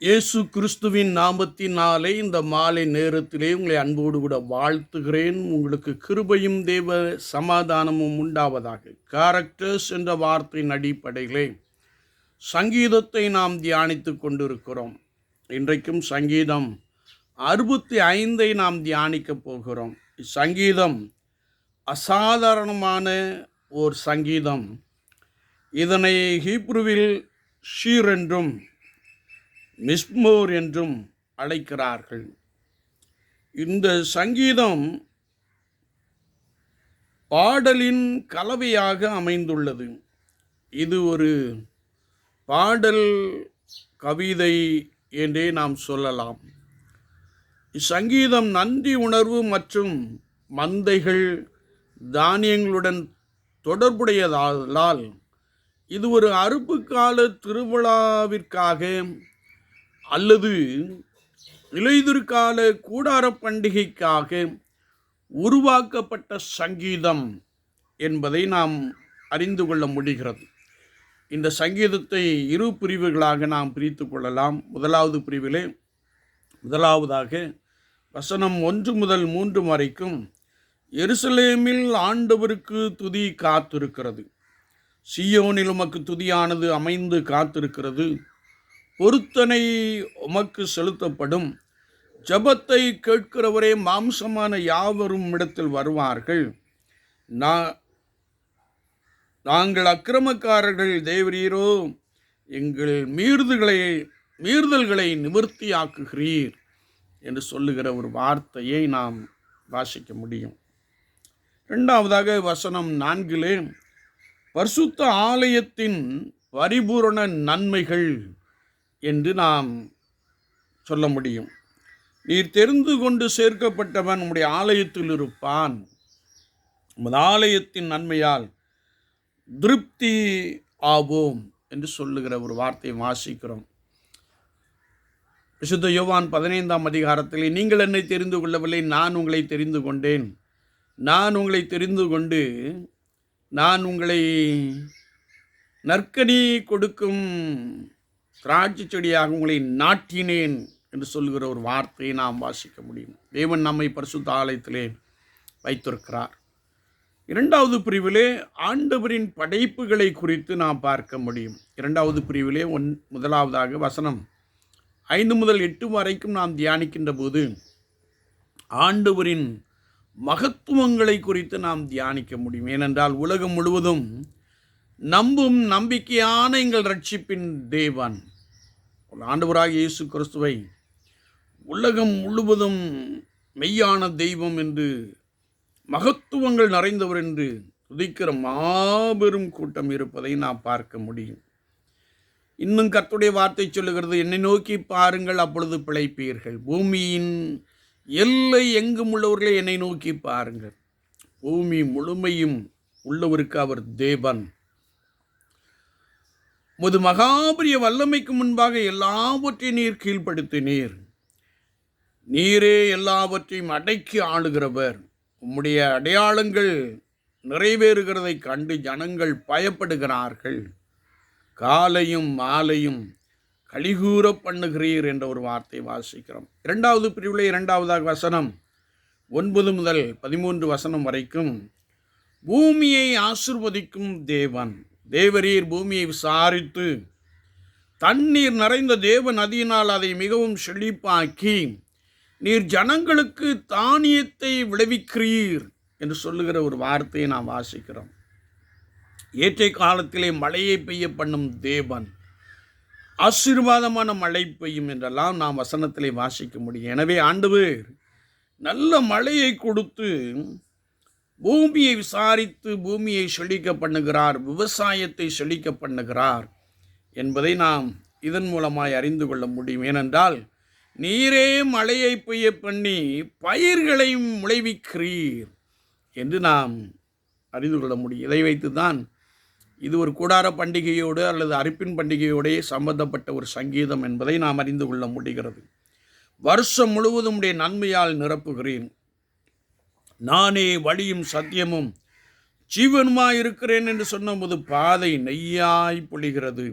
இயேசு கிறிஸ்துவின் நாமத்தினாலே இந்த மாலை நேரத்திலே உங்களை அன்போடு கூட வாழ்த்துகிறேன். உங்களுக்கு கிருபையும் தேவ சமாதானமும் உண்டாவதாக. கேரக்டர்ஸ் என்ற வார்த்தையின் அடிப்படையிலே சங்கீதத்தை நாம் தியானித்து கொண்டிருக்கிறோம். இன்றைக்கும் சங்கீதம் அறுபத்தி ஐந்தை நாம் தியானிக்கப் போகிறோம். சங்கீதம் அசாதாரணமான ஓர் சங்கீதம். இதனை ஹீப்ருவில் ஷீர் என்றும் மிஸ்மோர் என்றும் அழைக்கிறார்கள். இந்த சங்கீதம் பாடலின் கலவையாக அமைந்துள்ளது. இது ஒரு பாடல் கவிதை என்றே நாம் சொல்லலாம். இச்சங்கீதம் நன்றி உணர்வு மற்றும் மந்தைகள் தானியங்களுடன் தொடர்புடையதால் இது ஒரு அறுப்பு கால திருவிழாவிற்காக அல்லது இலையுதிர்கால கூடார பண்டிகைக்காக உருவாக்கப்பட்ட சங்கீதம் என்பதை நாம் அறிந்து கொள்ள முடிகிறது. இந்த சங்கீதத்தை இரு பிரிவுகளாக நாம் பிரித்து கொள்ளலாம். முதலாவது பிரிவிலே முதலாவதாக வசனம் ஒன்று முதல் மூன்று வரைக்கும் எருசலேமில் ஆண்டவருக்கு துதி காத்திருக்கிறது. சியோனில் உமக்கு துதியானது அமைந்து காத்திருக்கிறது. பொருத்தனை உமக்கு செலுத்தப்படும். ஜபத்தை கேட்கிறவரே மாம்சமான யாவரும் இடத்தில் வருவார்கள். நான் நாங்கள் அக்கிரமக்காரர்கள் தேவரீரோ எங்கள் மீறுதுகளை மீறுதல்களை நிவர்த்தியாக்குகிறீர் என்று சொல்லுகிற ஒரு வார்த்தையை நாம் வாசிக்க முடியும். இரண்டாவதாக வசனம் நான்கிலே பரிசுத்த ஆலயத்தின் பரிபூரண நன்மைகள் என்று நாம் சொல்ல முடியும். நீர் தெரிந்து கொண்டு சேர்க்கப்பட்டவன் உம்முடைய ஆலயத்தில் இருப்பான். உமது ஆலயத்தின் நன்மையால் திருப்தி ஆவோம் என்று சொல்லுகிற ஒரு வார்த்தையை வாசிக்கிறோம். விசுத்த யோவான் பதினைந்தாம் அதிகாரத்தில் நீங்கள் என்னை தெரிந்து கொள்ளவில்லை நான் உங்களை தெரிந்து கொண்டேன். நான் உங்களை தெரிந்து கொண்டு நான் உங்களை நற்கனி கொடுக்கும் திராட்சை செடியாக உங்களை நாட்டினேன் என்று சொல்கிற ஒரு வார்த்தையை நாம் வாசிக்க முடியும். தேவன் நம்மை பரிசுத்த ஆலயத்திலே வைத்திருக்கிறார். இரண்டாவது பிரிவிலே ஆண்டவரின் படைப்புகளை குறித்து நாம் பார்க்க முடியும். இரண்டாவது பிரிவிலே ஒன் முதலாவதாக வசனம் ஐந்து முதல் எட்டு வரைக்கும் நாம் தியானிக்கின்ற போது ஆண்டவரின் மகத்துவங்களை குறித்து நாம் தியானிக்க முடியும். ஏனென்றால் உலகம் முழுவதும் நம்பும் நம்பிக்கையான எங்கள் ரட்சிப்பின் தேவன். ஆண்டவராக இயேசு கிறிஸ்துவை உலகம் முழுவதும் மெய்யான தெய்வம் என்று மகத்துவங்கள் நிறைந்தவர் என்று துதிக்கிற மாபெரும் கூட்டம் இருப்பதை நாம் பார்க்க முடியும். இன்னும் கர்த்துடைய வார்த்தை சொல்லுகிறது என்னை நோக்கி பாருங்கள் அப்பொழுது பிழைப்பீர்கள். பூமியின் எல்லை எங்கும் உள்ளவர்களை என்னை நோக்கி பாருங்கள். பூமி முழுமையும் உள்ளவருக்கு அவர் தேவன். உமது மகாபரிய வல்லமைக்கு முன்பாக எல்லாவற்றையும் நீர் கீழ்ப்படுத்தினீர். நீரே எல்லாவற்றையும் அடக்கி ஆளுகிறவர். உம்முடைய அடையாளங்கள் நிறைவேறுகிறதை கண்டு ஜனங்கள் பயப்படுகிறார்கள். காலையும் மாலையும் கழிகூற பண்ணுகிறீர் என்ற ஒரு வார்த்தை வாசிக்கிறோம். இரண்டாவது பிரிவில் இரண்டாவதாக வசனம். ஒன்பது முதல் பதிமூன்று வசனம் வரைக்கும் பூமியை ஆசிர்வதிக்கும் தேவன். தேவரீர் பூமியை விசாரித்து தண்ணீர் நிறைந்த தேவ நதியினால் அதை மிகவும் செழிப்பாக்கி நீர் ஜனங்களுக்கு தானியத்தை விளைவிக்கிறீர் என்று சொல்லுகிற ஒரு வார்த்தையை நாம் வாசிக்கிறோம். ஏற்றை காலத்திலே மழையை பெய்ய பண்ணும் தேவன் ஆசீர்வாதமான மழை பெய்யும் என்றெல்லாம் நாம் வசனத்திலே வாசிக்க முடியும். எனவே ஆண்டவர் நல்ல மழையை கொடுத்து பூமியை விசாரித்து பூமியை செழிக்க பண்ணுகிறார் விவசாயத்தை செழிக்க பண்ணுகிறார் என்பதை நாம் இதன் மூலமாய் அறிந்து கொள்ள முடியும். ஏனென்றால் நீரே மழையை பெய்ய பண்ணி பயிர்களை முளைவிக்கிறீர் என்று நாம் அறிந்து கொள்ள முடியும். இதை வைத்து தான் இது ஒரு கூடார பண்டிகையோடு அல்லது அரிப்பின் பண்டிகையோடே சம்பந்தப்பட்ட ஒரு சங்கீதம் என்பதை நாம் அறிந்து கொள்ள முடிகிறது. வருஷம் முழுவதும் உடைய நன்மையால் நிரப்புகிறேன். நானே வழியும் சத்தியமும் ஜீவனுமாய் இருக்கிறேன் என்று சொன்னபோது பாதை நெய்யாய் பொழிகிறது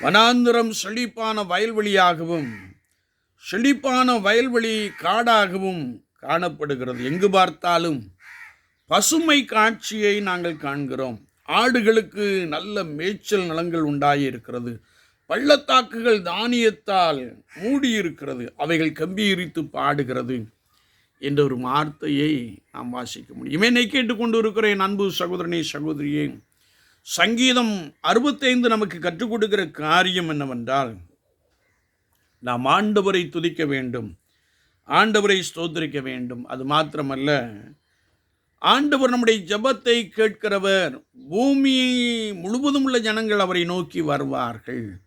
வனாந்திரம் செழிப்பான வயல்வெளியாகவும் செழிப்பான வயல்வெளி காடாகவும் காணப்படுகிறது. எங்கு பார்த்தாலும் பசுமை காட்சியை நாங்கள் காண்கிறோம். ஆடுகளுக்கு நல்ல மேய்ச்சல் நலங்கள் உண்டாயிருக்கிறது. பள்ளத்தாக்குகள் தானியத்தால் மூடியிருக்கிறது. அவைகள் கம்பீரித்து பாடுகிறது. என்ற ஒரு வார்த்தையை நாம் வாசிக்க முடியும். என்னை கேட்டுக்கொண்டு இருக்கிறேன் அன்பு சகோதரனே சகோதரியே சங்கீதம் அறுபத்தைந்து நமக்கு கற்றுக் கொடுக்கிற காரியம் என்னவென்றால் நாம் ஆண்டவரை துதிக்க வேண்டும் ஆண்டவரை ஸ்தோத்திரிக்க வேண்டும். அது மாத்திரமல்ல ஆண்டவர் நம்முடைய ஜெபத்தை கேட்கிறவர் பூமி முழுவதும் உள்ள ஜனங்கள் அவரை நோக்கி வருவார்கள்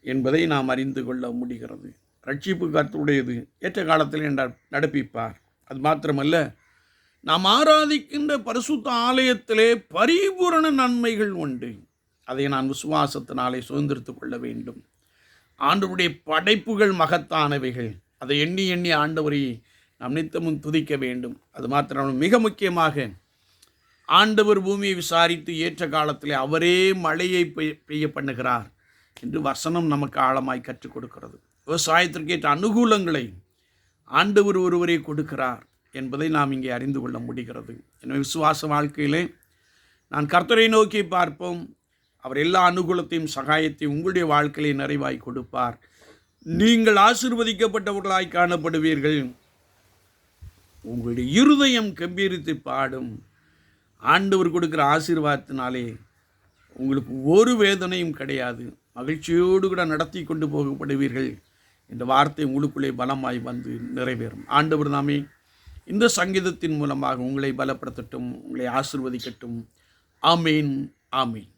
என்பதை நாம் அறிந்து கொள்ள முடிகிறது. ரட்சிப்பு கருத்துடையது ஏற்ற காலத்தில் நட- நடப்பிப்பார். அது மாத்திரமல்ல நாம் ஆராதிக்கின்ற பரிசுத்த ஆலயத்திலே பரிபூரண நன்மைகள் உண்டு. அதை நான் விசுவாசத்தினாலே சுதந்திரித்து கொள்ள வேண்டும். ஆண்டவருடைய படைப்புகள் மகத்தானவைகள். அதை எண்ணி எண்ணி ஆண்டவரை நாம் நித்தமும் துதிக்க வேண்டும். அது மாத்திரம் மிக முக்கியமாக ஆண்டவர் பூமியை விசாரித்து ஏற்ற காலத்தில் அவரே மழையை பெய்ய பெய்ய பண்ணுகிறார் என்று வசனம் நமக்கு ஆழமாய் கற்றுக் கொடுக்கிறது. விவசாயத்திற்கேற்ற அனுகூலங்களை ஆண்டவர் ஒருவரே கொடுக்கிறார் என்பதை நாம் இங்கே அறிந்து கொள்ள முடிகிறது. எனவே விசுவாச வாழ்க்கையிலே நான் கர்த்தரை நோக்கி பார்ப்போம். அவர் எல்லா அனுகூலத்தையும் சகாயத்தையும் உங்களுடைய வாழ்க்கையிலே நிறைவாய் கொடுப்பார். நீங்கள் ஆசிர்வதிக்கப்பட்டவர்களாய் காணப்படுவீர்கள். உங்களுடைய இருதயம் கம்பீரித்து பாடும். ஆண்டவர் கொடுக்கிற ஆசீர்வாதத்தினாலே உங்களுக்கு ஒரு வேதனையும் கிடையாது. மகிழ்ச்சியோடு கூட நடத்தி கொண்டு போகப்படுவீர்கள். இந்த வார்த்தை உங்களுக்குள்ளே பலமாய் வந்து நிறைவேறும். ஆண்டவர் நாமே இந்த சங்கீதத்தின் மூலமாக உங்களை பலப்படுத்தட்டும் உங்களை ஆசிர்வதிக்கட்டும். ஆமீன் ஆமீன்.